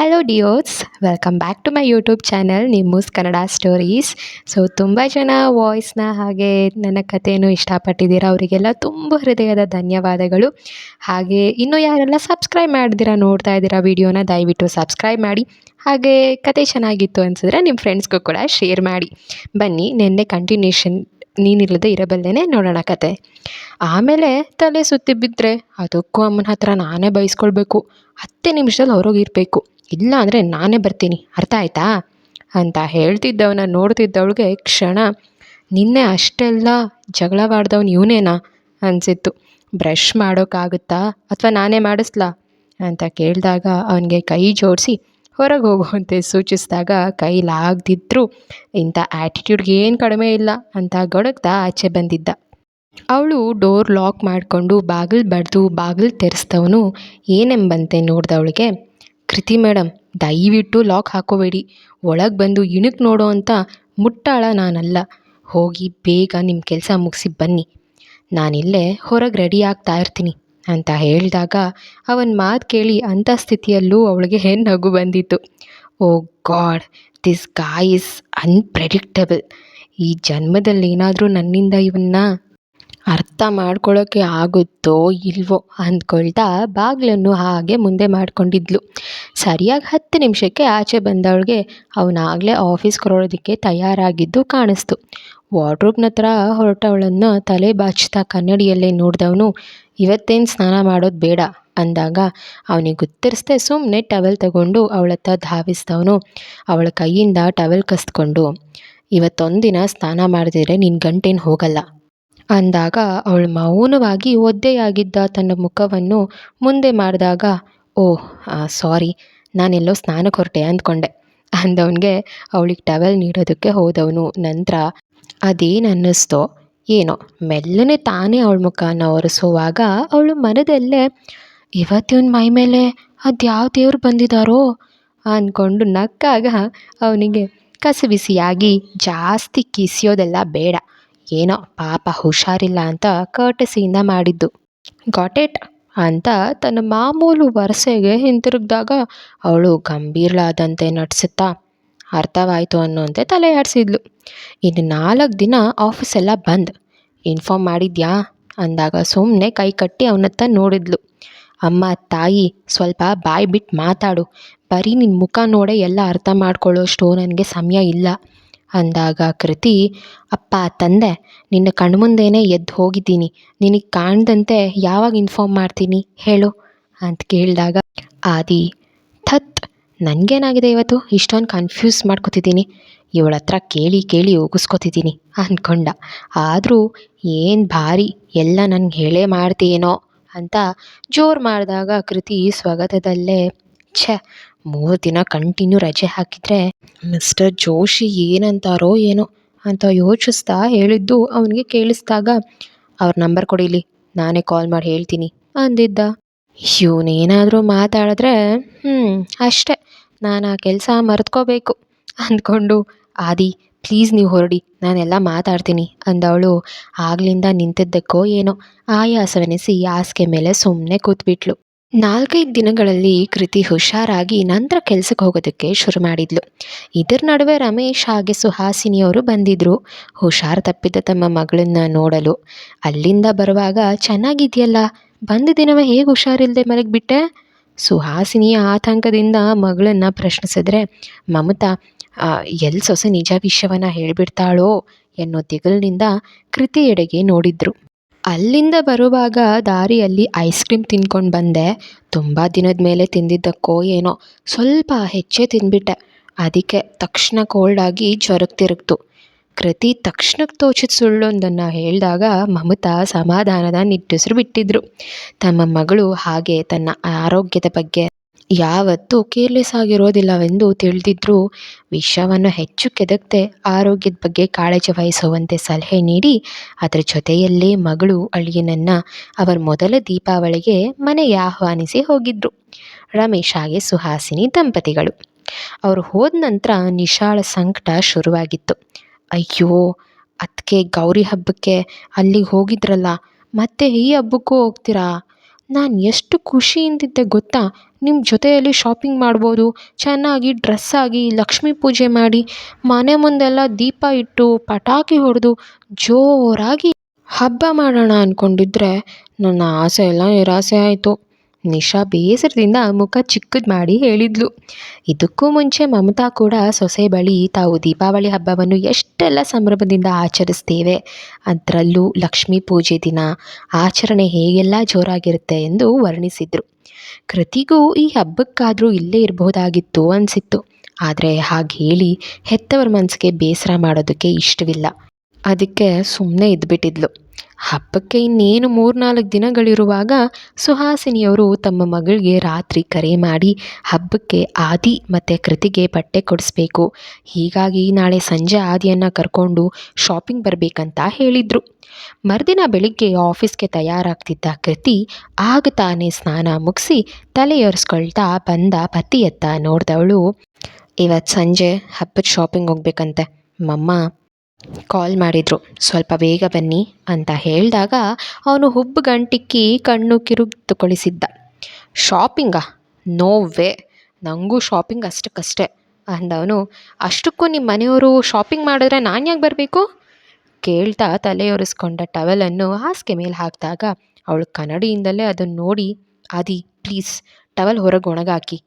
Hello dears welcome back to my YouTube channel ನಿಮ್ಮೂಸ್ Kannada stories so ತುಂಬ ಜನ ವಾಯ್ಸ್ನ ಹಾಗೆ ನನ್ನ ಕಥೆಯನ್ನು ಇಷ್ಟಪಟ್ಟಿದ್ದೀರಾ? ಅವರಿಗೆಲ್ಲ ತುಂಬ ಹೃದಯದ ಧನ್ಯವಾದಗಳು. ಹಾಗೆ ಇನ್ನೂ ಯಾರೆಲ್ಲ ಸಬ್ಸ್ಕ್ರೈಬ್ ಮಾಡಿದಿರಾ, ನೋಡ್ತಾ ಇದ್ದೀರಾ ವಿಡಿಯೋನ ದಯವಿಟ್ಟು ಸಬ್ಸ್ಕ್ರೈಬ್ ಮಾಡಿ. ಹಾಗೆ ಕತೆ ಚೆನ್ನಾಗಿತ್ತು ಅನಿಸಿದ್ರೆ ನಿಮ್ಮ ಫ್ರೆಂಡ್ಸ್ಗೂ ಕೂಡ ಶೇರ್ ಮಾಡಿ. ಬನ್ನಿ, ನಿನ್ನೆ ಕಂಟಿನ್ಯೂಷನ್ ನೀನಿಲ್ಲದೆ ಇರಬಲ್ಲೇನೆ ನೋಡೋಣ ಕತೆ. ಆಮೇಲೆ ತಲೆ ಸುತ್ತಿ ಬಿದ್ದರೆ ಅದಕ್ಕೂ ಅಮ್ಮನ ಹತ್ರ ನಾನೇ ಬೈಸ್ಕೊಳ್ಬೇಕು. ಹತ್ತೇ ನಿಮಿಷದಲ್ಲಿ ಹೊರಗಿರಬೇಕು ಇಲ್ಲ ಅಂದರೆ ನಾನೇ ಬರ್ತೀನಿ, ಅರ್ಥ ಆಯ್ತಾ? ಅಂತ ಹೇಳ್ತಿದ್ದವನ ನೋಡ್ತಿದ್ದವಳಿಗೆ ಕ್ಷಣ, ನಿನ್ನೆ ಅಷ್ಟೆಲ್ಲ ಜಗಳವಾಡ್ದವ್ನು ಇವನೇನಾ? ಅನಿಸಿತ್ತು. ಬ್ರಷ್ ಮಾಡೋಕ್ಕಾಗುತ್ತಾ ಅಥವಾ ನಾನೇ ಮಾಡಿಸ್ಲಾ? ಅಂತ ಕೇಳಿದಾಗ ಅವನಿಗೆ ಕೈ ಜೋಡಿಸಿ ಹೊರಗೆ ಹೋಗುವಂತೆ ಸೂಚಿಸಿದಾಗ ಕೈಲಾಗದಿದ್ದರೂ ಇಂಥ ಆ್ಯಟಿಟ್ಯೂಡ್ಗೆ ಏನು ಕಡಿಮೆ ಇಲ್ಲ ಅಂತ ಗೊಡಗ್ತಾ ಆಚೆ ಬಂದಿದ್ದ. ಅವಳು ಡೋರ್ ಲಾಕ್ ಮಾಡಿಕೊಂಡು ಬಾಗಿಲು ಬಡ್ದು ಬಾಗಿಲು ತೆರೆಸ್ದವನು ಏನೆಂಬಂತೆ ನೋಡ್ದವಳಿಗೆ ಕೃತಿ ಮೇಡಮ್ ದಯವಿಟ್ಟು ಲಾಕ್ ಹಾಕೋಬೇಡಿ. ಒಳಗೆ ಬಂದು ಇಣುಕ್ ನೋಡೋ ಅಂತ ಮುಟ್ಟಾಳ ನಾನಲ್ಲ. ಹೋಗಿ ಬೇಗ ನಿಮ್ಮ ಕೆಲಸ ಮುಗಿಸಿ ಬನ್ನಿ. ನಾನಿಲ್ಲೇ ಹೊರಗೆ ರೆಡಿ ಆಗ್ತಾ ಇರ್ತೀನಿ ಅಂತ ಹೇಳಿದಾಗ ಅವನ ಮಾತು ಕೇಳಿ ಅಂಥ ಸ್ಥಿತಿಯಲ್ಲೂ ಅವಳಿಗೆ ನಗು ಬಂದಿತ್ತು. ಓ God this guy is unpredictable ಈ ಜನ್ಮದಲ್ಲಿ ಏನಾದರೂ ನನ್ನಿಂದ ಇವನ್ನ ಅರ್ಥ ಮಾಡ್ಕೊಳ್ಳೋಕ್ಕೆ ಆಗುತ್ತೋ ಇಲ್ವೋ ಅಂದ್ಕೊಳ್ತಾ ಬಾಗಿಲನ್ನು ಹಾಗೆ ಮುಂದೆ ಮಾಡ್ಕೊಂಡಿದ್ಲು. ಸರಿಯಾಗಿ ಹತ್ತು ನಿಮಿಷಕ್ಕೆ ಆಚೆ ಬಂದವಳಿಗೆ ಅವನಾಗಲೇ ಆಫೀಸ್ಗೆ ಹೊರಡೋದಕ್ಕೆ ತಯಾರಾಗಿದ್ದು ಕಾಣಿಸ್ತು. ವಾರ್ಡ್ರೋಬ್ನ ಹತ್ರ ಹೊರಟವಳನ್ನು ತಲೆ ಬಾಚ್ತಾ ಕನ್ನಡಿಯಲ್ಲೇ ನೋಡಿದವನು, ಇವತ್ತೇನು ಸ್ನಾನ ಮಾಡೋದು ಬೇಡ ಅಂದಾಗ ಅವನಿಗೆ ಗೊತ್ತಿರಿಸ್ದೆ ಸುಮ್ಮನೆ ಟವೆಲ್ ತಗೊಂಡು ಅವಳತ್ತ ಧಾವಿಸಿದವನು, ಅವಳ ಕೈಯಿಂದ ಟವೆಲ್ ಕಸ್ಕೊಂಡು ಇವತ್ತೊಂದಿನ ಸ್ನಾನ ಮಾಡಿದ್ರೆ ನಿನ್ನ ಗಂಟೇನು ಹೋಗಲ್ಲ. ಅಂದಾಗ ಅವಳು ಮೌನವಾಗಿ ಒದ್ದೆಯಾಗಿದ್ದ ತನ್ನ ಮುಖವನ್ನು ಮುಂದೆ ಮಾಡಿದಾಗ, ಓಹ್ ಸಾರಿ, ನಾನೆಲ್ಲೋ ಸ್ನಾನಕ್ಕೆ ಹೊರಟೆ ಅಂದ್ಕೊಂಡೆ ಅಂದವನಿಗೆ ಅವಳಿಗೆ ಟವೆಲ್ ನೀಡೋದಕ್ಕೆ ಹೋದವನು. ನಂತರ ಅದೇನು ಅನ್ನಿಸ್ತೋ ಏನೋ, ಮೆಲ್ಲನೆ ತಾನೇ ಅವಳ ಮುಖನ ಒರೆಸುವಾಗ ಅವಳು ಮನದಲ್ಲೇ ಇವತ್ತಿನ ಮೈ ಮೇಲೆ ಅದು ಯಾವ ದೇವ್ರು ಬಂದಿದ್ದಾರೋ ಅಂದ್ಕೊಂಡು ನಕ್ಕಾಗ ಅವನಿಗೆ ಕಸಿವಿಸಿಯಾಗಿ ಜಾಸ್ತಿ ಕಿಸಿಯೋದೆಲ್ಲ ಬೇಡ. ಏನೋ ಪಾಪ ಹುಷಾರಿಲ್ಲ ಅಂತ ಕರ್ಟಸಿಯಿಂದ ಮಾಡಿದ್ದು. ಗಾಟ್ ಇಟ್ ಅಂತ ತನ್ನ ಮಾಮೂಲು ವರಸೆಗೆ ಹಿಂತಿರುಗಿದಾಗ ಅವಳು ಗಂಭೀರಳಾದಂತೆ ನಟಿಸುತ್ತಾ, ಅರ್ಥವಾಯಿತು ಅನ್ನೋಂತೆ ತಲೆ ಆಡಿಸಿದ್ಲು ಇನ್ನು ನಾಲ್ಕು ದಿನ ಆಫೀಸ್ ಎಲ್ಲ ಬಂದ್. ಇನ್ಫಾರ್ಮ್ ಮಾಡಿದ್ಯಾ? ಅಂದಾಗ ಸುಮ್ಮನೆ ಕೈ ಕಟ್ಟಿ ಅವನತ್ತ ನೋಡಿದ್ಲು. ಅಮ್ಮ, ತಾಯಿ, ಸ್ವಲ್ಪ ಬಾಯಿ ಬಿಟ್ಟು ಮಾತಾಡು. ಬರೀ ನಿನ್ನ ಮುಖ ನೋಡೇ ಎಲ್ಲ ಅರ್ಥ ಮಾಡ್ಕೊಳ್ಳೋಷ್ಟು ನನಗೆ ಸಮಯ ಇಲ್ಲ. ಅಂದಾಗ ಕೃತಿ, ಅಪ್ಪ, ತಂದೆ, ನಿನ್ನ ಕಣ್ಮುಂದೆನೇ ಎದ್ದು ಹೋಗಿದ್ದೀನಿ. ನಿನಗೆ ಕಾಣ್ದಂತೆ ಯಾವಾಗ ಇನ್ಫಾರ್ಮ್ ಮಾಡ್ತೀನಿ? ಹೇಳು. ಅಂತ ಕೇಳಿದಾಗ, ಆದಿ, ಥತ್, ನನಗೇನಾಗಿದೆ ಇವತ್ತು? ಇಷ್ಟೊಂದು ಕನ್ಫ್ಯೂಸ್ ಮಾಡ್ಕೊತಿದ್ದೀನಿ. ಇವಳ ಹತ್ರ ಕೇಳಿ ಕೇಳಿ ಒಗಿಸ್ಕೊತಿದ್ದೀನಿ ಅಂದ್ಕೊಂಡ ಆದರೂ, ಏನು ಭಾರಿ, ಎಲ್ಲ ನನಗೆ ಹೇಳೇ ಮಾಡ್ತೀಯೇನೋ? ಅಂತ ಜೋರು ಮಾಡಿದಾಗ ಕೃತಿ ಸ್ವಗತದಲ್ಲೇ, ಛೆ ಮೂರು ದಿನ ಕಂಟಿನ್ಯೂ ರಜೆ ಹಾಕಿದರೆ ಮಿಸ್ಟರ್ ಜೋಶಿ ಏನಂತಾರೋ ಏನೋ ಅಂತ ಯೋಚಿಸ್ತಾ ಹೇಳಿದ್ದು ಅವನಿಗೆ ಕೇಳಿಸ್ದಾಗ, ಅವ್ರ ನಂಬರ್ ಕೊಡಿಲಿ, ನಾನೇ ಕಾಲ್ ಮಾಡಿ ಹೇಳ್ತೀನಿ ಅಂದಿದ್ದ. ಇವನೇನಾದರೂ ಮಾತಾಡಿದ್ರೆ ಹ್ಞೂ ಅಷ್ಟೇ, ನಾನು ಆ ಕೆಲಸ ಮರೆತ್ಕೋಬೇಕು ಅಂದ್ಕೊಂಡು, ಆದಿ ಪ್ಲೀಸ್ ನೀವು ಹೊರಡಿ, ನಾನೆಲ್ಲ ಮಾತಾಡ್ತೀನಿ ಅಂದವಳು. ಆಗ್ಲಿಂದ ನಿಂತಿದ್ದಕ್ಕೋ ಏನೋ ಆಯಾಸವೆನಿಸಿ ಹಾಸಿಗೆ ಮೇಲೆ ಸುಮ್ಮನೆ ಕೂತ್ಬಿಟ್ಲು. ನಾಲ್ಕೈದು ದಿನಗಳಲ್ಲಿ ಕೃತಿ ಹುಷಾರಾಗಿ ನಂತರ ಕೆಲ್ಸಕ್ಕೆ ಹೋಗೋದಕ್ಕೆ ಶುರು ಮಾಡಿದ್ಲು. ಇದರ ನಡುವೆ ರಮೇಶ್ ಹಾಗೆ ಸುಹಾಸಿನಿಯವರು ಬಂದಿದ್ದರು ಹುಷಾರು ತಪ್ಪಿದ್ದ ತಮ್ಮ ಮಗಳನ್ನ ನೋಡಲು. ಅಲ್ಲಿಂದ ಬರುವಾಗ, ಚೆನ್ನಾಗಿದೆಯಲ್ಲ, ಬಂದ ದಿನವೇ ಹೇಗೆ ಹುಷಾರಿಲ್ಲದೆ ಮಲಗಿಬಿಟ್ಟೆ ಸುಹಾಸಿನಿಯ ಆತಂಕದಿಂದ ಮಗಳನ್ನು ಪ್ರಶ್ನಿಸಿದ್ರೆ, ಮಮತಾ ಎಲ್ಲಿ ಸೊಸೆ ನಿಜ ವಿಷಯವನ್ನು ಹೇಳಿಬಿಡ್ತಾಳೋ? ಎನ್ನೋ ಕೃತಿ ಎಡೆಗೆ ನೋಡಿದ್ರು. ಅಲ್ಲಿಂದ ಬರುವಾಗ ದಾರಿಯಲ್ಲಿ ಐಸ್ ಕ್ರೀಮ್ ತಿನ್ಕೊಂಡು ಬಂದೆ. ತುಂಬ ದಿನದ ಮೇಲೆ ತಿಂದಿದ್ದಕ್ಕೋ ಏನೋ, ಸ್ವಲ್ಪ ಹೆಚ್ಚೇ ತಿಂದ್ಬಿಟ್ಟೆ ಅದಕ್ಕೆ ತಕ್ಷಣ ಕೋಲ್ಡ್ ಆಗಿ ಜ್ವರಕ್ಕೆ ತಿರುಗ್ತು. ಕೃತಿ ತಕ್ಷಣಕ್ಕೆ ತೋಚಿದ ಸುಳ್ಳೊಂದನ್ನು ಹೇಳಿದಾಗ ಮಮತಾ ಸಮಾಧಾನದ ನಿಟ್ಟುಸಿರು ಬಿಟ್ಟಿದ್ರು. ತಮ್ಮ ಮಗಳು ಹಾಗೆ ತನ್ನ ಆರೋಗ್ಯದ ಬಗ್ಗೆ ಯಾವತ್ತೂ ಕೇರ್ಲೆಸ್ ಆಗಿರೋದಿಲ್ಲವೆಂದು ತಿಳಿದಿದ್ರು ವಿಷವನ್ನು ಹೆಚ್ಚು ಕೆದಕದೆ ಆರೋಗ್ಯದ ಬಗ್ಗೆ ಕಾಳಜಿ ವಹಿಸುವಂತೆ ಸಲಹೆ ನೀಡಿ, ಅದರ ಜೊತೆಯಲ್ಲೇ ಮಗಳು ಅಳಿಯನನ್ನು ಅವರ ಮೊದಲ ದೀಪಾವಳಿಗೆ ಮನೆಗೆ ಆಹ್ವಾನಿಸಿ ಹೋಗಿದ್ರು. ರಮೇಶ್ ಹಾಗೆ ಸುಹಾಸಿನಿ ದಂಪತಿಗಳು. ಅವರು ಹೋದ ನಂತರ ನಿಶಾಳ ಸಂಕಟ ಶುರುವಾಗಿತ್ತು. ಅಯ್ಯೋ ಅದಕ್ಕೆ ಗೌರಿ ಹಬ್ಬಕ್ಕೆ ಅಲ್ಲಿಗೆ ಹೋಗಿದ್ರಲ್ಲ, ಮತ್ತೆ ಈ ಹಬ್ಬಕ್ಕೂ ಹೋಗ್ತೀರಾ? ನಾನು ಎಷ್ಟು ಖುಷಿಯಿಂದಿದ್ದೆ ಗೊತ್ತಾ? ನಿಮ್ಮ ಜೊತೆಯಲ್ಲಿ ಶಾಪಿಂಗ್ ಮಾಡ್ಬೋದು, ಚೆನ್ನಾಗಿ ಡ್ರೆಸ್ ಆಗಿ ಲಕ್ಷ್ಮೀ ಪೂಜೆ ಮಾಡಿ, ಮನೆ ಮುಂದೆಲ್ಲ ದೀಪ ಇಟ್ಟು ಪಟಾಕಿ ಹೊಡೆದು ಜೋರಾಗಿ ಹಬ್ಬ ಮಾಡೋಣ ಅಂದ್ಕೊಂಡಿದ್ರೆ ನನ್ನ ಆಸೆ ಎಲ್ಲ ನಿರಾಸೆ ಆಯಿತು. ನಿಶಾ ಬೇಸರದಿಂದ ಮುಖ ಚಿಕ್ಕದು ಮಾಡಿ ಹೇಳಿದ್ಲು. ಇದಕ್ಕೂ ಮುಂಚೆ ಮಮತಾ ಕೂಡ ಸೊಸೆ ಬಳಿ ತಾವು ದೀಪಾವಳಿ ಹಬ್ಬವನ್ನು ಎಷ್ಟೆಲ್ಲ ಸಂಭ್ರಮದಿಂದ ಆಚರಿಸ್ತೇವೆ, ಅದರಲ್ಲೂ ಲಕ್ಷ್ಮೀ ಪೂಜೆ ದಿನ, ಆಚರಣೆ ಹೇಗೆಲ್ಲ ಜೋರಾಗಿರುತ್ತೆ ಎಂದು ವರ್ಣಿಸಿದರು. ಕೃತಿಗೂ ಈ ಹಬ್ಬಕ್ಕಾದರೂ ಇಲ್ಲೇ ಇರಬಹುದಾಗಿತ್ತು ಅನಿಸಿತ್ತು. ಆದರೆ ಹಾಗೆ ಹೇಳಿ ಹೆತ್ತವರ ಮನಸ್ಸಿಗೆ ಬೇಸರ ಮಾಡೋದಕ್ಕೆ ಇಷ್ಟವಿಲ್ಲ. ಅದಕ್ಕೆ ಸುಮ್ಮನೆ ಇದ್ಬಿಟ್ಟಿದ್ಲು. ಹಬ್ಬಕ್ಕೆ ಇನ್ನೇನು ಮೂರ್ನಾಲ್ಕು ದಿನಗಳಿರುವಾಗ ಸುಹಾಸಿನಿಯವರು ತಮ್ಮ ಮಗಳಿಗೆ ರಾತ್ರಿ ಕರೆ ಮಾಡಿ ಹಬ್ಬಕ್ಕೆ ಆದಿ ಮತ್ತು ಕೃತಿಗೆ ಬಟ್ಟೆ ಕೊಡಿಸ್ಬೇಕು. ಹೀಗಾಗಿ ನಾಳೆ ಸಂಜೆ ಆದಿಯನ್ನು ಕರ್ಕೊಂಡು ಶಾಪಿಂಗ್ ಬರಬೇಕಂತ ಹೇಳಿದರು. ಮರುದಿನ ಬೆಳಿಗ್ಗೆ ಆಫೀಸ್ಗೆ ತಯಾರಾಗ್ತಿದ್ದ ಕೃತಿ ಆಗ ತಾನೇ ಸ್ನಾನ ಮುಗಿಸಿ ತಲೆ ಒರೆಸ್ಕೊಳ್ತಾ ಬಂದ ಪತಿಯತ್ತ ನೋಡಿದವಳು ಇವತ್ತು ಸಂಜೆ ಹಬ್ಬದ ಶಾಪಿಂಗ್ ಹೋಗ್ಬೇಕಂತೆ. ಮಮ್ಮ ಕಾಲ್ ಮಾಡಿದರು. ಸ್ವಲ್ಪ ಬೇಗ ಬನ್ನಿ ಅಂತ ಹೇಳಿದಾಗ ಅವನು ಹುಬ್ಬು ಗಂಟಿಕ್ಕಿ ಕಣ್ಣು ಕಿರುತುಕೊಳಿಸಿದ್ದ ಶಾಪಿಂಗಾ ನೋ ವೇ ನನಗೂ ಶಾಪಿಂಗ್ ಅಷ್ಟಕ್ಕಷ್ಟೇ ಅಂದವನು. ಅಷ್ಟಕ್ಕೂ ನಿಮ್ಮ ಮನೆಯವರು ಶಾಪಿಂಗ್ ಮಾಡಿದ್ರೆ ನಾನು ಯಾಕೆ ಬರಬೇಕು? ಕೇಳ್ತಾ ತಲೆ ಟವೆಲನ್ನು ಹಾಸಿಗೆ ಮೇಲೆ ಹಾಕಿದಾಗ ಅವಳು ಕನ್ನಡಿಯಿಂದಲೇ ಅದನ್ನು ನೋಡಿ ಆದಿ ಪ್ಲೀಸ್ ಟವಲ್ ಹೊರಗೆ ಒಣಗಾಕಿ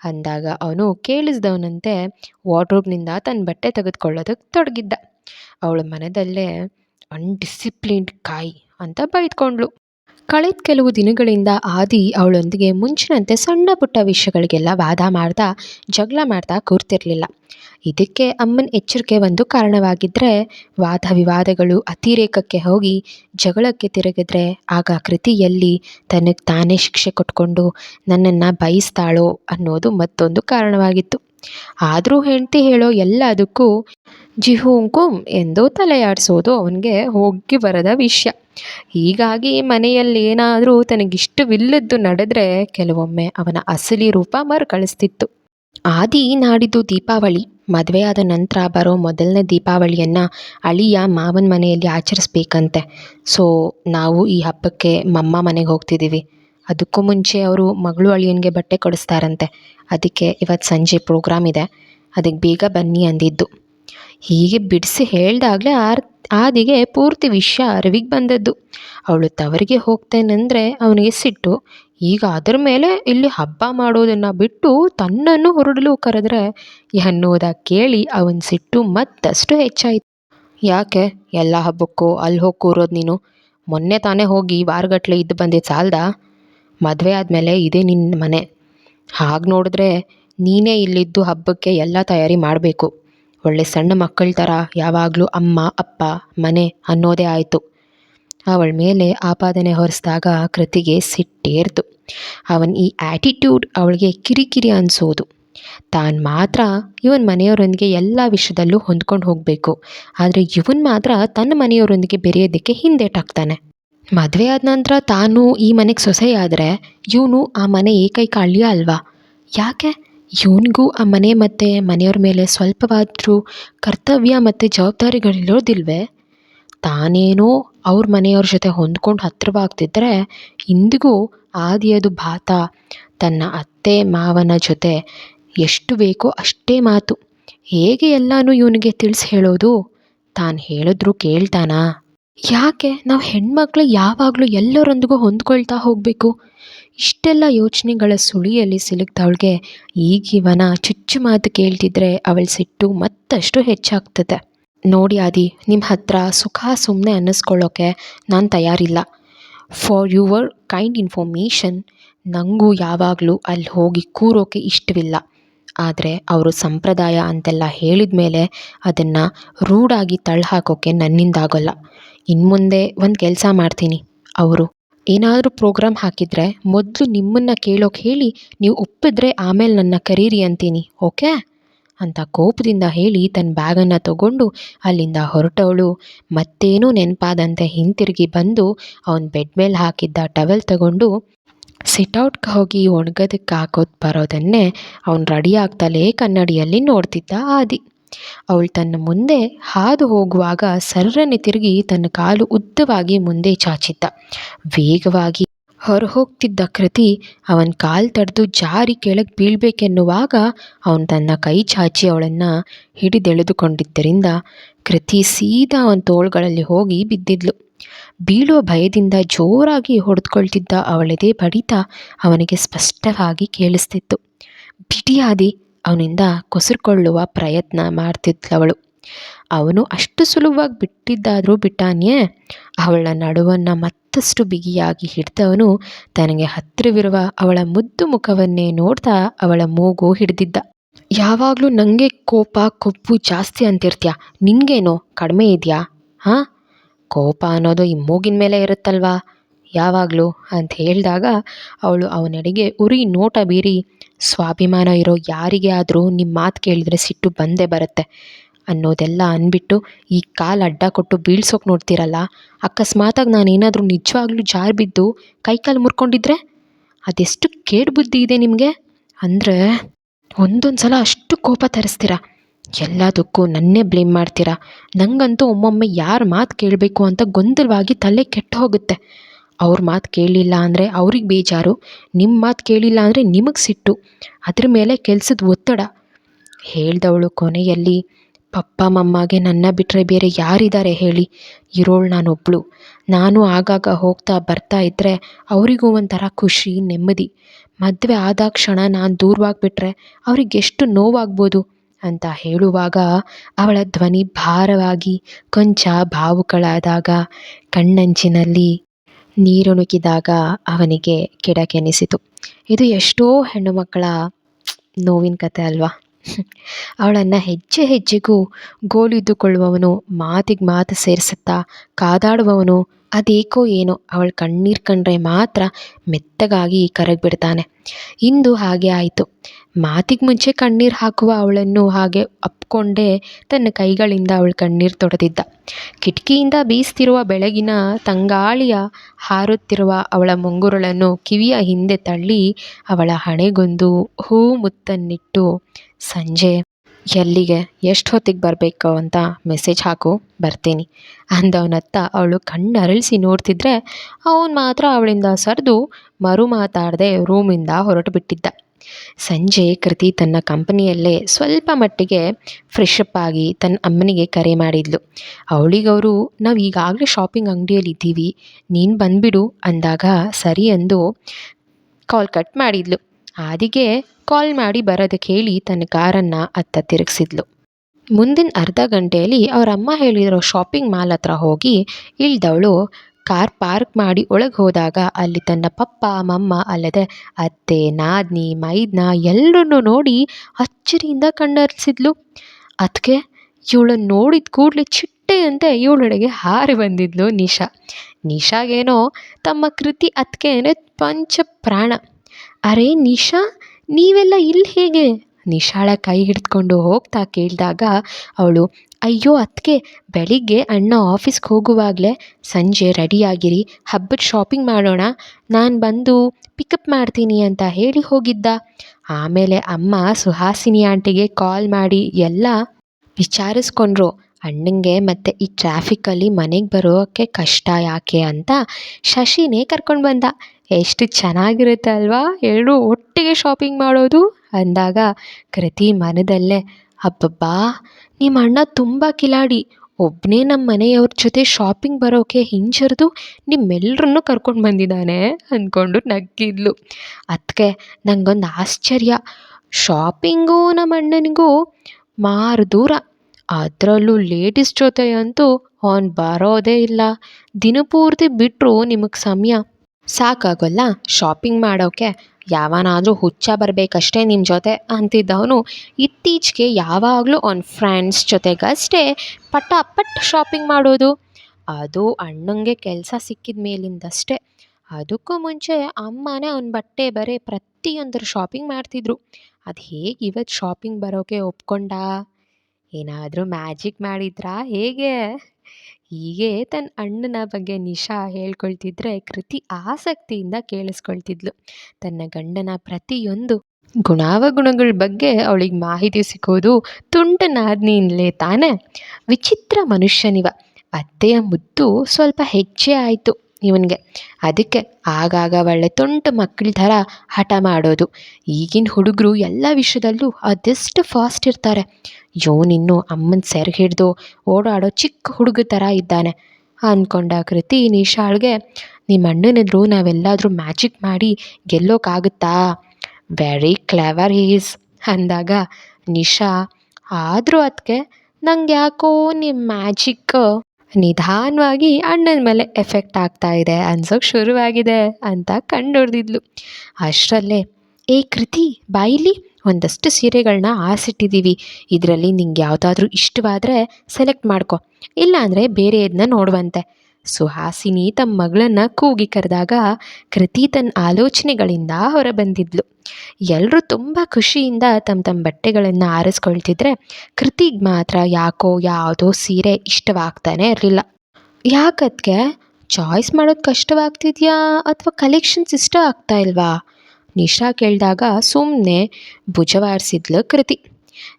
ಅಂದಾಗ ಅವನು ಕೇಳಿಸ್ದವನಂತೆ ವಾರ್ಡ್ರೋಬ್ನಿಂದ ತನ್ನ ಬಟ್ಟೆ ತೆಗೆದುಕೊಳ್ಳೋದಕ್ಕೆ ತೊಡಗಿದ್ದ. ಅವಳ ಮನದಲ್ಲೇ ಅನ್ಡಿಸಿಪ್ಲಿನ್ಡ್ ಕಾಯಿ ಅಂತ ಬೈದ್ಕೊಂಡ್ಳು. ಕಳೆದ ಕೆಲವು ದಿನಗಳಿಂದ ಆದಿ ಅವಳೊಂದಿಗೆ ಮುಂಚಿನಂತೆ ಸಣ್ಣ ಪುಟ್ಟ ವಿಷಯಗಳಿಗೆಲ್ಲ ವಾದ ಮಾಡ್ತಾ, ಜಗಳ ಮಾಡ್ತಾ ಕೂರ್ತಿರ್ಲಿಲ್ಲ. ಇದಕ್ಕೆ ಅಮ್ಮನ ಎಚ್ಚರಿಕೆ ಒಂದು ಕಾರಣವಾಗಿದ್ದರೆ ವಾದ ವಿವಾದಗಳು ಅತಿರೇಕಕ್ಕೆ ಹೋಗಿ ಜಗಳಕ್ಕೆ ತಿರುಗಿದ್ರೆ ಆಗ ಕೃತಿಯಲ್ಲಿ ತನಗೆ ತಾನೇ ಶಿಕ್ಷೆ ಕೊಟ್ಕೊಂಡು ನನ್ನನ್ನು ಬಯಸ್ತಾಳೋ ಅನ್ನೋದು ಮತ್ತೊಂದು ಕಾರಣವಾಗಿತ್ತು. ಆದರೂ ಹೆಂಡತಿ ಹೇಳೋ ಎಲ್ಲದಕ್ಕೂ ಜಿಹುಂಕುಂ ಎಂದು ತಲೆಯಾಡಿಸೋದು ಅವನಿಗೆ ಹೋಗಿ ಬರದ ವಿಷಯ. ಹೀಗಾಗಿ ಮನೆಯಲ್ಲಿ ಏನಾದರೂ ತನಗಿಷ್ಟವಿಲ್ಲದ್ದು ನಡೆದ್ರೆ ಕೆಲವೊಮ್ಮೆ ಅವನ ಅಸಲಿ ರೂಪ ಮರುಕಳಿಸ್ತಿತ್ತು. ಆದಿ ನಾಡಿದ್ದು ದೀಪಾವಳಿ. ಮದುವೆಯಾದ ನಂತರ ಬರೋ ಮೊದಲನೇ ದೀಪಾವಳಿಯನ್ನು ಅಳಿಯ ಮಾವನ ಮನೆಯಲ್ಲಿ ಆಚರಿಸ್ಬೇಕಂತೆ. ಸೊ, ನಾವು ಈ ಹಬ್ಬಕ್ಕೆ ಮಮ್ಮ ಮನೆಗೆ ಹೋಗ್ತಿದ್ದೀವಿ ಅದಕ್ಕೂ ಮುಂಚೆ ಅವರು ಮಗಳು ಅಳಿಯನಿಗೆ ಬಟ್ಟೆ ಕೊಡಿಸ್ತಾರಂತೆ. ಅದಕ್ಕೆ ಇವತ್ತು ಸಂಜೆ ಪ್ರೋಗ್ರಾಮ್ ಇದೆ. ಅದಕ್ಕೆ ಬೇಗ ಬನ್ನಿ ಅಂದಿದ್ದು. ಹೀಗೆ ಬಿಡಿಸಿ ಹೇಳ್ದಾಗಲೇ ಆರ್, ಆದಿಗೆ ಪೂರ್ತಿ ವಿಷಯ ಅರಿವಿಗೆ ಬಂದದ್ದು. ಅವಳು ತವರಿಗೆ ಹೋಗ್ತೇನೆಂದರೆ ಅವನಿಗೆ ಸಿಟ್ಟು. ಈಗ ಅದರ ಮೇಲೆ ಇಲ್ಲಿ ಹಬ್ಬ ಮಾಡೋದನ್ನು ಬಿಟ್ಟು ತನ್ನನ್ನು ಹೊರಡಲು ಕರೆದ್ರೆ ಎನ್ನುವುದ ಕೇಳಿ ಅವನ ಸಿಟ್ಟು ಮತ್ತಷ್ಟು ಹೆಚ್ಚಾಯಿತು. ಯಾಕೆ? ಎಲ್ಲ ಹಬ್ಬಕ್ಕೂ ಅಲ್ಲಿ ಹೋಗಿ ಕೂರೋದು ನೀನು? ಮೊನ್ನೆ ತಾನೇ ಹೋಗಿ ವಾರಗಟ್ಟಲೆ ಇದ್ದು ಬಂದಿದ್ದು ಸಾಲ್ದ? ಮದುವೆ ಆದಮೇಲೆ ಇದೇ ನಿನ್ನ ಮನೆ. ಹಾಗೆ ನೋಡಿದ್ರೆ ನೀನೇ ಇಲ್ಲಿದ್ದು ಹಬ್ಬಕ್ಕೆ ಎಲ್ಲ ತಯಾರಿ ಮಾಡಬೇಕು. ಒಳ್ಳೆ ಸಣ್ಣ ಮಕ್ಕಳ ಥರ ಯಾವಾಗಲೂ ಅಮ್ಮ, ಅಪ್ಪ, ಮನೆ ಅನ್ನೋದೇ ಆಯಿತು. ಅವಳ ಮೇಲೆ ಆಪಾದನೆ ಹೊರಿಸಿದಾಗ ಕೃತಿಗೆ ಸಿಟ್ಟೇರ್ತು ಅವನ ಈ ಆ್ಯಟಿಟ್ಯೂಡ್ ಅವಳಿಗೆ ಕಿರಿಕಿರಿ ಅನಿಸೋದು. ತಾನು ಮಾತ್ರ ಇವನ್ ಮನೆಯವರೊಂದಿಗೆ ಎಲ್ಲ ವಿಷಯದಲ್ಲೂ ಹೊಂದ್ಕೊಂಡು ಹೋಗಬೇಕು. ಆದರೆ ಇವನ್ ಮಾತ್ರ ತನ್ನ ಮನೆಯವರೊಂದಿಗೆ ಬೆರೆಯೋದಕ್ಕೆ ಹಿಂದೇಟಾಕ್ತಾನೆ ಮದುವೆ ಆದ ನಂತರ ತಾನು ಈ ಮನೆಗೆ ಸೊಸೆಯಾದರೆ ಇವನು ಆ ಮನೆ ಏಕೈಕ ಅಳಿಯ ಅಲ್ವಾ? ಯಾಕೆ? ಇವನಿಗೂ ಆ ಮನೆ ಮತ್ತು ಮನೆಯವ್ರ ಮೇಲೆ ಸ್ವಲ್ಪವಾದರೂ ಕರ್ತವ್ಯ ಮತ್ತು ಜವಾಬ್ದಾರಿಗಳಿರೋದಿಲ್ವೇ? ತಾನೇನೋ ಅವ್ರ ಮನೆಯವ್ರ ಜೊತೆ ಹೊಂದ್ಕೊಂಡು ಹತ್ತಿರವಾಗ್ತಿದ್ರೆ ಇಂದಿಗೂ ಆದಿಯದು ಭಾತ ತನ್ನ ಅತ್ತೆ ಮಾವನ ಜೊತೆ ಎಷ್ಟು ಬೇಕೋ ಅಷ್ಟೇ ಮಾತು. ಹೇಗೆ ಎಲ್ಲನೂ ಇವನಿಗೆ ತಿಳಿಸಿ ಹೇಳೋದು? ತಾನು ಹೇಳಿದ್ರು ಕೇಳ್ತಾನಾ? ಯಾಕೆ? ನಾವು ಹೆಣ್ಮಕ್ಳು ಯಾವಾಗಲೂ ಎಲ್ಲರೊಂದಿಗೂ ಹೊಂದ್ಕೊಳ್ತಾ ಹೋಗಬೇಕು. ಇಷ್ಟೆಲ್ಲ ಯೋಚನೆಗಳ ಸುಳಿಯಲ್ಲಿ ಸಿಲುಕ್ದವಳಿಗೆ ಈಗ ಇವನ ಚುಚ್ಚು ಮಾತು ಕೇಳ್ತಿದ್ರೆ ಅವಳ ಸಿಟ್ಟು ಮತ್ತಷ್ಟು ಹೆಚ್ಚಾಗ್ತದೆ. ನೋಡಿ ಆದಿ ನಿಮ್ಮ ಹತ್ರ ಸುಖ ಸುಮ್ಮನೆ ಅನ್ನಿಸ್ಕೊಳ್ಳೋಕೆ ನಾನು ತಯಾರಿಲ್ಲ. ಫಾರ್ ಯುವರ್ ಕೈಂಡ್ ಇನ್ಫಾರ್ಮೇಷನ್ ನನಗೂ ಯಾವಾಗಲೂ ಅಲ್ಲಿ ಹೋಗಿ ಕೂರೋಕೆ ಇಷ್ಟವಿಲ್ಲ. ಆದರೆ ಅವರು ಸಂಪ್ರದಾಯ ಅಂತೆಲ್ಲ ಹೇಳಿದ ಮೇಲೆ ಅದನ್ನು ರೂಢಾಗಿ ತಳ್ಳಹಾಕೋಕ್ಕೆ ನನ್ನಿಂದಾಗೋಲ್ಲ. ಇನ್ನು ಮುಂದೆ ಒಂದು ಕೆಲಸ ಮಾಡ್ತೀನಿ. ಅವರು ಏನಾದರೂ ಪ್ರೋಗ್ರಾಮ್ ಹಾಕಿದರೆ ಮೊದಲು ನಿಮ್ಮನ್ನು ಕೇಳೋಕೆ ಹೇಳಿ, ನೀವು ಒಪ್ಪಿದ್ರೆ ಆಮೇಲೆ ನನ್ನ ಕರೀರಿ ಅಂತೀನಿ, ಓಕೆ? ಅಂತ ಕೋಪದಿಂದ ಹೇಳಿ ತನ್ನ ಬ್ಯಾಗನ್ನು ತಗೊಂಡು ಅಲ್ಲಿಂದ ಹೊರಟವಳು. ಮತ್ತೇನೂ ನೆನಪಾದಂತೆ ಹಿಂತಿರುಗಿ ಬಂದು ಅವನ ಬೆಡ್ ಮೇಲೆ ಹಾಕಿದ್ದ ಟವೆಲ್ ತಗೊಂಡು ಸಿಟೌಟ್ಗೆ ಹೋಗಿ ಒಣಗೋದಕ್ಕೆ ಹಾಕೋದು ಬರೋದನ್ನೇ ಅವನು ರೆಡಿ ಆಗ್ತಲೇ ಕನ್ನಡಿಯಲ್ಲಿ ನೋಡ್ತಿದ್ದ ಆದಿ. ಅವಳು ತನ್ನ ಮುಂದೆ ಹಾದು ಹೋಗುವಾಗ ಸರ್ರನೆ ತಿರುಗಿ ತನ್ನ ಕಾಲು ಉದ್ದವಾಗಿ ಮುಂದೆ ಚಾಚಿದ್ದ. ವೇಗವಾಗಿ ಹೊರ ಹೋಗ್ತಿದ್ದ ಕೃತಿ ಅವನ ಕಾಲು ತಡೆದು ಜಾರಿ ಕೆಳಗೆ ಬೀಳ್ಬೇಕೆನ್ನುವಾಗ ಅವನು ತನ್ನ ಕೈ ಚಾಚಿ ಅವಳನ್ನು ಹಿಡಿದೆಳೆದುಕೊಂಡಿದ್ದರಿಂದ ಕೃತಿ ಸೀದಾ ಅವನ ತೋಳುಗಳಲ್ಲಿ ಹೋಗಿ ಬಿದ್ದಿದ್ಲು. ಬೀಳುವ ಭಯದಿಂದ ಜೋರಾಗಿ ಹೊಡೆದುಕೊಳ್ತಿದ್ದ ಅವಳದೇ ಬಡಿತ ಅವನಿಗೆ ಸ್ಪಷ್ಟವಾಗಿ ಕೇಳಿಸ್ತಿತ್ತು. ಬಿಡಿಯಾದಿ ಅವನಿಂದ ಕೊಸರ್ಕೊಳ್ಳುವ ಪ್ರಯತ್ನ ಮಾಡ್ತಿದ್ಲವಳು. ಅವನು ಅಷ್ಟು ಸುಲಭವಾಗಿ ಬಿಟ್ಟಿದ್ದಾದರೂ ಬಿಟ್ಟಾನ್ಯೇ, ಅವಳ ನಡುವನ್ನು ಮತ್ತಷ್ಟು ಬಿಗಿಯಾಗಿ ಹಿಡಿದವನು ತನಗೆ ಹತ್ತಿರವಿರುವ ಅವಳ ಮುದ್ದು ಮುಖವನ್ನೇ ನೋಡ್ತಾ ಅವಳ ಮೂಗು ಹಿಡಿದಿದ್ದ. ಯಾವಾಗಲೂ ನನಗೆ ಕೋಪ, ಕೊಬ್ಬು ಜಾಸ್ತಿ ಅಂತಿರ್ತೀಯ? ನಿನಗೇನೋ ಕಡಿಮೆ ಇದೆಯಾ? ಹಾಂ? ಕೋಪ ಅನ್ನೋದು ಈ ಮೂಗಿನ ಮೇಲೆ ಇರುತ್ತಲ್ವಾ? ಯಾವಾಗಲೂ? ಅಂತ ಹೇಳಿದಾಗ ಅವಳು ಅವನಡೆಗೆ ಉರಿ ನೋಟ ಬೀರಿ ಸ್ವಾಭಿಮಾನ ಇರೋ ಯಾರಿಗೆ ಆದರೂ ನಿಮ್ಮ ಮಾತು ಕೇಳಿದರೆ ಸಿಟ್ಟು ಬಂದೇ ಬರುತ್ತೆ ಅನ್ನೋದೆಲ್ಲ ಅಂದ್ಬಿಟ್ಟು ಈ ಕಾಲು ಅಡ್ಡ ಕೊಟ್ಟು ಬೀಳ್ಸೋಕೆ ನೋಡ್ತೀರಲ್ಲ, ಅಕಸ್ಮಾತಾಗಿ ನಾನು ಏನಾದರೂ ನಿಜವಾಗ್ಲೂ ಜಾರಿ ಬಿದ್ದು ಕೈಕಾಲು ಮುರ್ಕೊಂಡಿದ್ರೆ? ಅದೆಷ್ಟು ಕೇಡು ಬುದ್ಧಿ ಇದೆ ನಿಮಗೆ? ಅಂದರೆ ಒಂದೊಂದು ಸಲ ಅಷ್ಟು ಕೋಪ ತರಿಸ್ತೀರ? ಎಲ್ಲದಕ್ಕೂ ನನ್ನೇ ಬ್ಲೇಮ್ ಮಾಡ್ತೀರಾ? ನನಗಂತೂ ಒಮ್ಮೊಮ್ಮೆ ಯಾರು ಮಾತು ಕೇಳಬೇಕು ಅಂತ ಗೊಂದಲವಾಗಿ ತಲೆ ಕೆಟ್ಟು ಹೋಗುತ್ತೆ. ಅವ್ರ ಮಾತು ಕೇಳಲಿಲ್ಲ ಅಂದರೆ ಅವ್ರಿಗೆ ಬೇಜಾರು ನಿಮ್ಮ ಮಾತು ಕೇಳಿಲ್ಲ ಅಂದರೆ ನಿಮಗೆ ಸಿಟ್ಟು, ಅದ್ರ ಮೇಲೆ ಕೆಲ್ಸದ ಒತ್ತಡ. ಹೇಳ್ದವಳು ಕೊನೆಯಲ್ಲಿ, ಪಪ್ಪ, ಮಮ್ಮಗೆ ನನ್ನ ಬಿಟ್ಟರೆ ಬೇರೆ ಯಾರಿದ್ದಾರೆ ಹೇಳಿ, ಇರೋಳು ನಾನೊಬ್ಬಳು ನಾನು ಆಗಾಗ ಹೋಗ್ತಾ ಬರ್ತಾ ಇದ್ದರೆ ಅವರಿಗೂ ಒಂಥರ ಖುಷಿ, ನೆಮ್ಮದಿ. ಮದುವೆ ಆದಾಕ್ಷಣ ನಾನು ದೂರವಾಗಿಬಿಟ್ರೆ ಅವ್ರಿಗೆ ಎಷ್ಟು ನೋವಾಗ್ಬೋದು? ಅಂತ ಹೇಳುವಾಗ ಅವಳ ಧ್ವನಿ ಭಾರವಾಗಿ ಕೊಂಚ ಭಾವುಕಳಾದಾಗ ಕಣ್ಣಂಚಿನಲ್ಲಿ ನೀರುಣುಕಿದಾಗ ಅವನಿಗೆ ಕೆಡಕೆನಿಸಿತು. ಇದು ಎಷ್ಟೋ ಹೆಣ್ಣು ಮಕ್ಕಳ ನೋವಿನ ಕತೆ ಅಲ್ವಾ? ಅವಳನ್ನು ಹೆಜ್ಜೆ ಹೆಜ್ಜೆಗೂ ಗೋಳಿದ್ದುಕೊಳ್ಳುವವನು ಮಾತಿಗೆ ಮಾತು ಸೇರಿಸುತ್ತಾ ಕಾದಾಡುವವನು ಅದೇಕೋ ಏನೋ ಅವಳ ಕಣ್ಣೀರು ಕಂಡ್ರೆ ಮಾತ್ರ ಮೆತ್ತಗಾಗಿ ಕರಗಿಬಿಡ್ತಾನೆ ಇಂದು ಹಾಗೆ ಆಯಿತು. ಮಾತಿಗೆ ಮುಂಚೆ ಕಣ್ಣೀರು ಹಾಕುವ ಅವಳನ್ನು ಹಾಗೆ ಅಪ್ಕೊಂಡೇ ತನ್ನ ಕೈಗಳಿಂದ ಅವಳ ಕಣ್ಣೀರು ತೊಡೆದಿದ್ದ. ಕಿಟಕಿಯಿಂದ ಬೀಸ್ತಿರುವ ಬೆಳಗಿನ ತಂಗಾಳಿಯ ಹಾರುತ್ತಿರುವ ಅವಳ ಮುಂಗುರುಳನ್ನು ಕಿವಿಯ ಹಿಂದೆ ತಳ್ಳಿ ಅವಳ ಹಣೆಗೊಂದು ಹೂ ಮುತ್ತನ್ನಿಟ್ಟು, ಸಂಜೆ ಎಲ್ಲಿಗೆ? ಎಷ್ಟು ಹೊತ್ತಿಗೆ ಬರಬೇಕು ಅಂತ ಮೆಸೇಜ್ ಹಾಕು, ಬರ್ತೀನಿ. ಅಂದವನತ್ತ ಅವಳು ಕಣ್ಣು ಅರಳಿಸಿ ನೋಡ್ತಿದ್ರೆ ಅವನು ಮಾತ್ರ ಅವಳಿಂದ ಸರಿದು ಮರು ಮಾತಾಡದೆ ರೂಮಿಂದ ಹೊರಟು ಬಿಟ್ಟಿದ್ದ. ಸಂಜೆ ಕೃತಿ ತನ್ನ ಕಂಪನಿಯಲ್ಲೇ ಸ್ವಲ್ಪ ಮಟ್ಟಿಗೆ ಫ್ರೆಶಪ್ ಆಗಿ ತನ್ನ ಅಮ್ಮನಿಗೆ ಕರೆ ಮಾಡಿದ್ಲು. ಅವಳಿಗವರು, ನಾವು ಈಗಾಗಲೇ ಶಾಪಿಂಗ್ ಅಂಗಡಿಯಲ್ಲಿ ಇದ್ದೀವಿ. ನೀನು ಬಂದುಬಿಡು ಅಂದಾಗ ಸರಿ ಎಂದು ಕಾಲ್ ಕಟ್ ಮಾಡಿದ್ಲು. ಆದಿಗೆ ಕಾಲ್ ಮಾಡಿ ಬರೋದಕ್ಕೆ ಹೇಳಿ ತನ್ನ ಕಾರನ್ನು ಅತ್ತ ತಿರುಗಿಸಿದ್ಲು. ಮುಂದಿನ ಅರ್ಧ ಗಂಟೆಯಲ್ಲಿ ಅವ್ರ ಅಮ್ಮ ಹೇಳಿರೋ ಶಾಪಿಂಗ್ ಮಾಲ್ ಹತ್ರ ಹೋಗಿ ಇಳ್ದವಳು ಕಾರ್ ಪಾರ್ಕ್ ಮಾಡಿ ಒಳಗೆ ಹೋದಾಗ ಅಲ್ಲಿ ತನ್ನ ಪಪ್ಪ, ಮಮ್ಮ ಅಲ್ಲದೆ ಅತ್ತೆ, ನಾದ್ನಿ, ಮೈದ್ನ ಎಲ್ಲರನ್ನೂ ನೋಡಿ ಅಚ್ಚರಿಯಿಂದ ಕಣ್ಣರಿಸಿದ್ಲು. ಅದಕ್ಕೆ ಇವಳನ್ನು ನೋಡಿದ ಕೂಡಲೇ ಚಿಟ್ಟೆಯಂತೆ ಇವಳೊಳಗೆ ಹಾರಿ ಬಂದಿದ್ಲು ನಿಶಾ. ನಿಶಾಗೇನೋ ತಮ್ಮ ಕೃತಿ ಅದಕ್ಕೆ ಪಂಚ ಪ್ರಾಣ ಅರೆ ನಿಶಾ, ನೀವೆಲ್ಲ ಇಲ್ಲಿ ಹೇಗೆ? ನಿಶಾಳ ಕೈ ಹಿಡಿದುಕೊಂಡು ಹೋಗ್ತಾ ಕೇಳಿದಾಗ ಅವಳು, ಅಯ್ಯೋ ಅದಕ್ಕೆ ಬೆಳಿಗ್ಗೆ ಅಣ್ಣ ಆಫೀಸ್ಗೆ ಹೋಗುವಾಗಲೇ ಸಂಜೆ ರೆಡಿಯಾಗಿರಿ, ಹಬ್ಬದ ಶಾಪಿಂಗ್ ಮಾಡೋಣ, ನಾನು ಬಂದು ಪಿಕಪ್ ಮಾಡ್ತೀನಿ ಅಂತ ಹೇಳಿ ಹೋಗಿದ್ದ. ಆಮೇಲೆ ಅಮ್ಮ ಸುಹಾಸಿನಿ ಆಂಟಿಗೆ ಕಾಲ್ ಮಾಡಿ ಎಲ್ಲ ವಿಚಾರಿಸ್ಕೊಂಡ್ರು. ಅಣ್ಣಂಗೆ ಮತ್ತು ಈ ಟ್ರಾಫಿಕಲ್ಲಿ ಮನೆಗೆ ಬರೋಕ್ಕೆ ಕಷ್ಟ ಯಾಕೆ ಅಂತ ಶಶಿನೇ ಕರ್ಕೊಂಡು ಬಂದ. ಎಷ್ಟು ಚೆನ್ನಾಗಿರುತ್ತೆ ಅಲ್ವಾ? ಎಲ್ಲರೂ ಒಟ್ಟಿಗೆ ಶಾಪಿಂಗ್ ಮಾಡೋದು? ಅಂದಾಗ, ಕೃತಿ ಮನದಲ್ಲೇ, ಅಬ್ಬಬ್ಬಾ ನಿಮ್ಮ ಅಣ್ಣ ತುಂಬ ಕಿಲಾಡಿ. ಒಬ್ಬನೇ ನಮ್ಮ ಮನೆಯವ್ರ ಜೊತೆ ಶಾಪಿಂಗ್ ಬರೋಕ್ಕೆ ಹಿಂಜರಿದು ನಿಮ್ಮೆಲ್ಲರನ್ನೂ ಕರ್ಕೊಂಡು ಬಂದಿದ್ದಾನೆ, ಅಂದ್ಕೊಂಡು ನಕ್ಕಿದ್ಲು ಅದಕ್ಕೆ ನನಗೊಂದು ಆಶ್ಚರ್ಯ. ಶಾಪಿಂಗೂ ನಮ್ಮ ಅಣ್ಣನಿಗೂ ಮಾರು ದೂರ. ಅದರಲ್ಲೂ ಲೇಡೀಸ್ ಜೊತೆ ಅಂತೂ ಅವ್ನು ಬರೋದೇ ಇಲ್ಲ. ದಿನಪೂರ್ತಿ ಬಿಟ್ಟರು ನಿಮಗೆ ಸಮಯ ಸಾಕಾಗೋಲ್ಲ ಶಾಪಿಂಗ್ ಮಾಡೋಕ್ಕೆ ಯಾವನಾದರೂ ಹುಚ್ಚ ಬರಬೇಕಷ್ಟೇ ನಿಮ್ಮ ಜೊತೆ ಅಂತಿದ್ದವನು ಇತ್ತೀಚೆಗೆ ಯಾವಾಗಲೂ ಅವ್ನ ಫ್ರೆಂಡ್ಸ್ ಜೊತೆಗಷ್ಟೇ ಪಟ ಪಟ್ ಶಾಪಿಂಗ್ ಮಾಡೋದು. ಅದು ಅಣ್ಣಂಗೆ ಕೆಲಸ ಸಿಕ್ಕಿದ ಮೇಲಿಂದಷ್ಟೇ. ಅದಕ್ಕೂ ಮುಂಚೆ ಅಮ್ಮನೇ ಅವನ ಬಟ್ಟೆ ಬರೆ ಪ್ರತಿಯೊಂದರ ಶಾಪಿಂಗ್ ಮಾಡ್ತಿದ್ರು. ಅದು ಹೇಗೆ ಇವತ್ತು ಶಾಪಿಂಗ್ ಬರೋಕ್ಕೆ ಒಪ್ಕೊಂಡ? ಏನಾದರೂ ಮ್ಯಾಜಿಕ್ ಮಾಡಿದ್ರಾ? ಹೇಗೆ? ಹೀಗೆ ತನ್ನ ಅಣ್ಣನ ಬಗ್ಗೆ ನಿಶಾ ಹೇಳ್ಕೊಳ್ತಿದ್ರೆ ಕೃತಿ ಆಸಕ್ತಿಯಿಂದ ಕೇಳಿಸ್ಕೊಳ್ತಿದ್ಲು. ತನ್ನ ಗಂಡನ ಪ್ರತಿಯೊಂದು ಗುಣಾವಗುಣಗಳ ಬಗ್ಗೆ ಅವಳಿಗೆ ಮಾಹಿತಿ ಸಿಕ್ಕೋದು ತುಂಟ ನಾದ್ನಿಯಿಂದಲೇ ತಾನೇ. ವಿಚಿತ್ರ ಮನುಷ್ಯನಿವ. ಅತ್ತೆಯ ಮುದ್ದು ಸ್ವಲ್ಪ ಹೆಚ್ಚೆ ಆಯಿತು. ಇವನಿಗೆ. ಅದಕ್ಕೆ ಆಗಾಗ ಒಳ್ಳೆ ತುಂಟು ಮಕ್ಕಳ ಥರ ಹಠ ಮಾಡೋದು. ಈಗಿನ ಹುಡುಗರು ಎಲ್ಲ ವಿಷಯದಲ್ಲೂ ಅದೆಷ್ಟು ಫಾಸ್ಟ್ ಇರ್ತಾರೆ. ಇವನಿನ್ನು ಅಮ್ಮನ ಸೆರೆ ಹಿಡಿದು ಓಡಾಡೋ ಚಿಕ್ಕ ಹುಡುಗ ಥರ ಇದ್ದಾನೆ. ಅಂದ್ಕೊಂಡ ಕೃತಿ, ನಿಶಾಳ್ಗೆ ನಿಮ್ಮ ಅಣ್ಣನಿದ್ರು ನಾವೆಲ್ಲಾದರೂ ಮ್ಯಾಜಿಕ್ ಮಾಡಿ ಗೆಲ್ಲೋಕ್ಕಾಗುತ್ತಾ ವೆರಿ ಕ್ಲೆವರ್ ಈಸ್ ಅಂದಾಗ ನಿಶಾ, ಆದರೂ ಅದಕ್ಕೆ ನಂಗೆ ಯಾಕೋ ನಿಮ್ಮ ಮ್ಯಾಜಿಕ್ ನಿಧಾನವಾಗಿ ಅಣ್ಣನ ಮೇಲೆ ಎಫೆಕ್ಟ್ ಆಗ್ತಾ ಇದೆ, ಅನ್ಸೋಕೆ ಶುರುವಾಗಿದೆ ಅಂತ ಕಂಡುಹಿಡ್ದಿದ್ಲು. ಅಷ್ಟರಲ್ಲೇ, ಏ ಕೃತಿ, ಬಾಯಿಲಿ, ಒಂದಷ್ಟು ಸೀರೆಗಳನ್ನ ಆಸಿಟ್ಟಿದ್ದೀವಿ ಇದರಲ್ಲಿ ನಿಂಗೆ ಯಾವುದಾದ್ರೂ ಇಷ್ಟವಾದರೆ ಸೆಲೆಕ್ಟ್ ಮಾಡ್ಕೊ. ಇಲ್ಲಾಂದರೆ ಬೇರೆಯದನ್ನ ನೋಡುವಂತೆ. ಸುಹಾಸಿನಿ ತಮ್ಮ ಮಗಳನ್ನು ಕೂಗಿ ಕರೆದಾಗ ಕೃತಿ ತನ್ನ ಆಲೋಚನೆಗಳಿಂದ ಹೊರಬಂದಿದ್ಲು. ಎಲ್ಲರೂ ತುಂಬ ಖುಷಿಯಿಂದ ತಮ್ಮ ತಮ್ಮ ಬಟ್ಟೆಗಳನ್ನು ಆರಿಸ್ಕೊಳ್ತಿದ್ರೆ ಕೃತಿಗೆ ಮಾತ್ರ ಯಾಕೋ ಯಾವುದೋ ಸೀರೆ ಇಷ್ಟವಾಗ್ತಾನೆ ಇರಲಿಲ್ಲ. ಯಾಕದ್ಕೆ? ಚಾಯ್ಸ್ ಮಾಡೋದು ಕಷ್ಟವಾಗ್ತಿದೆಯಾ ಅಥವಾ ಕಲೆಕ್ಷನ್ಸ್ ಇಷ್ಟ ಆಗ್ತಾ ಇಲ್ವಾ? ನಿಶಾ ಕೇಳಿದಾಗ ಸುಮ್ಮನೆ ಭುಜವಾರಿಸಿದ್ಲು ಕೃತಿ.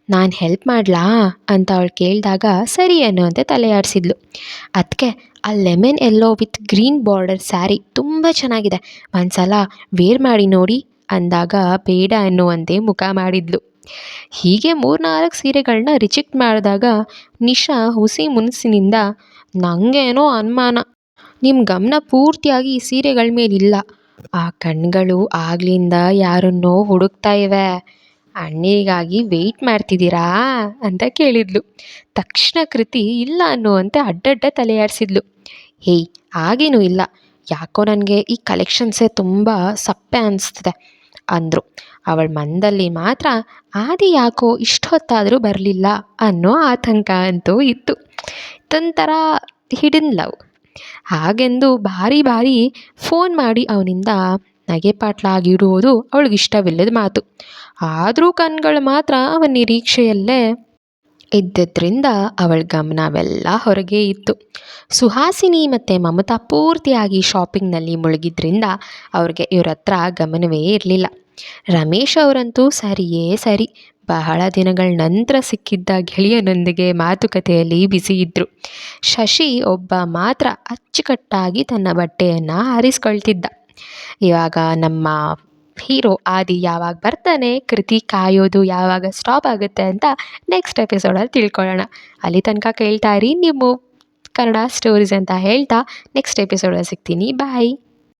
ನಾನು ಹೆಲ್ಪ್ ಮಾಡಲಾ ಅಂತ ಅವಳು ಕೇಳಿದಾಗ ಸರಿ ಅನ್ನುವಂತೆ ತಲೆ ಆಡಿಸಿದ್ಲು. ಅದಕ್ಕೆ ಆ lemon yellow with green border sari ತುಂಬ ಚೆನ್ನಾಗಿದೆ. ಒಂದು ಸಲ ವೇರ್ ಮಾಡಿ ನೋಡಿ ಅಂದಾಗ ಬೇಡ ಅನ್ನುವಂತೆ ಮುಖ ಮಾಡಿದ್ಲು. ಹೀಗೆ ಮೂರ್ನಾಲ್ಕು ಸೀರೆಗಳನ್ನ ರಿಜೆಕ್ಟ್ ಮಾಡಿದಾಗ ನಿಶಾ ಹುಸಿ ಮುನಸಿನಿಂದ ನನಗೇನೋ ಅನುಮಾನ. ನಿಮ್ಮ ಗಮನ ಪೂರ್ತಿಯಾಗಿ ಈ ಸೀರೆಗಳ ಮೇಲಿಲ್ಲ. ಆ ಕಣ್ಗಳು ಆಗ್ಲಿಂದ ಯಾರನ್ನೋ ಹುಡುಕ್ತಾ ಇವೆ. ಅಣ್ಣಿಗಾಗಿ ವೆಯ್ಟ್ ಮಾಡ್ತಿದ್ದೀರಾ? ಅಂತ ಕೇಳಿದ್ಲು. ತಕ್ಷಣ ಕೃತಿ, ಇಲ್ಲ ಅನ್ನುವಂತೆ ಅಡ್ಡಡ್ಡ ತಲೆಯಾಡಿಸಿದ್ಲು. ಹೇಯ್ ಆಗೇನೂ ಇಲ್ಲ. ಯಾಕೋ ನನಗೆ ಈ ಕಲೆಕ್ಷನ್ಸೇ ತುಂಬ ಸಪ್ಪೆ ಅನಿಸ್ತಿದೆ. ಅಂದರು. ಅವಳ ಮನದಲ್ಲಿ ಮಾತ್ರ ಆದಿ ಯಾಕೋ ಇಷ್ಟೊತ್ತಾದರೂ ಬರಲಿಲ್ಲ ಅನ್ನೋ ಆತಂಕ ಅಂತೂ ಇತ್ತು. ಇದೊಂಥರ ಹಿಡನ್ ಲವ್. ಹಾಗೆಂದು ಬಾರಿ ಬಾರಿ ಫೋನ್ ಮಾಡಿ ಅವನಿಂದ ನಗೆಪಾಟ್ಲಾಗಿಡುವುದು ಅವಳಿಗೆ ಇಷ್ಟವಿಲ್ಲದ ಮಾತು. ಆದರೂ ಕಣ್ಗಳು ಮಾತ್ರ ಅವನ ನಿರೀಕ್ಷೆಯಲ್ಲೇ ಇದ್ದಿದ್ದರಿಂದ ಅವಳ ಗಮನವೆಲ್ಲ ಹೊರಗೆ ಇತ್ತು. ಸುಹಾಸಿನಿ ಮತ್ತು ಮಮತಾ ಪೂರ್ತಿಯಾಗಿ ಶಾಪಿಂಗ್ನಲ್ಲಿ ಮುಳುಗಿದ್ರಿಂದ ಅವ್ರಿಗೆ ಇವ್ರ ಹತ್ರ ಗಮನವೇ ಇರಲಿಲ್ಲ. ರಮೇಶ್ ಅವರಂತೂ, ಸರಿಯೇ ಸರಿ. ಬಹಳ ದಿನಗಳ ನಂತರ ಸಿಕ್ಕಿದ್ದ ಗೆಳೆಯನೊಂದಿಗೆ ಮಾತುಕತೆಯಲ್ಲಿ ಬ್ಯುಸಿ ಇದ್ದರು ಶಶಿ ಒಬ್ಬ ಮಾತ್ರ ಅಚ್ಚುಕಟ್ಟಾಗಿ ತನ್ನ ಬಟ್ಟೆಯನ್ನು ಆರಿಸ್ಕೊಳ್ತಿದ್ದ ಇವಾಗ ನಮ್ಮ ಹೀರೋ ಆದಿ ಯಾವಾಗ ಬರ್ತಾನೆ, ಕೃತಿ ಕಾಯೋದು ಯಾವಾಗ ಸ್ಟಾಪ್ ಆಗುತ್ತೆ ಅಂತ ನೆಕ್ಸ್ಟ್ ಎಪಿಸೋಡಲ್ಲಿ ತಿಳ್ಕೊಳ್ಳೋಣ. ಅಲ್ಲಿ ತನಕ ಕೇಳ್ತಾ ಇರಿ, ನಿಮ್ಮ ಕನ್ನಡ ಸ್ಟೋರೀಸ್ ಅಂತ ಹೇಳ್ತಾ ನೆಕ್ಸ್ಟ್ ಎಪಿಸೋಡಲ್ಲಿ ಸಿಗ್ತೀನಿ. ಬಾಯ್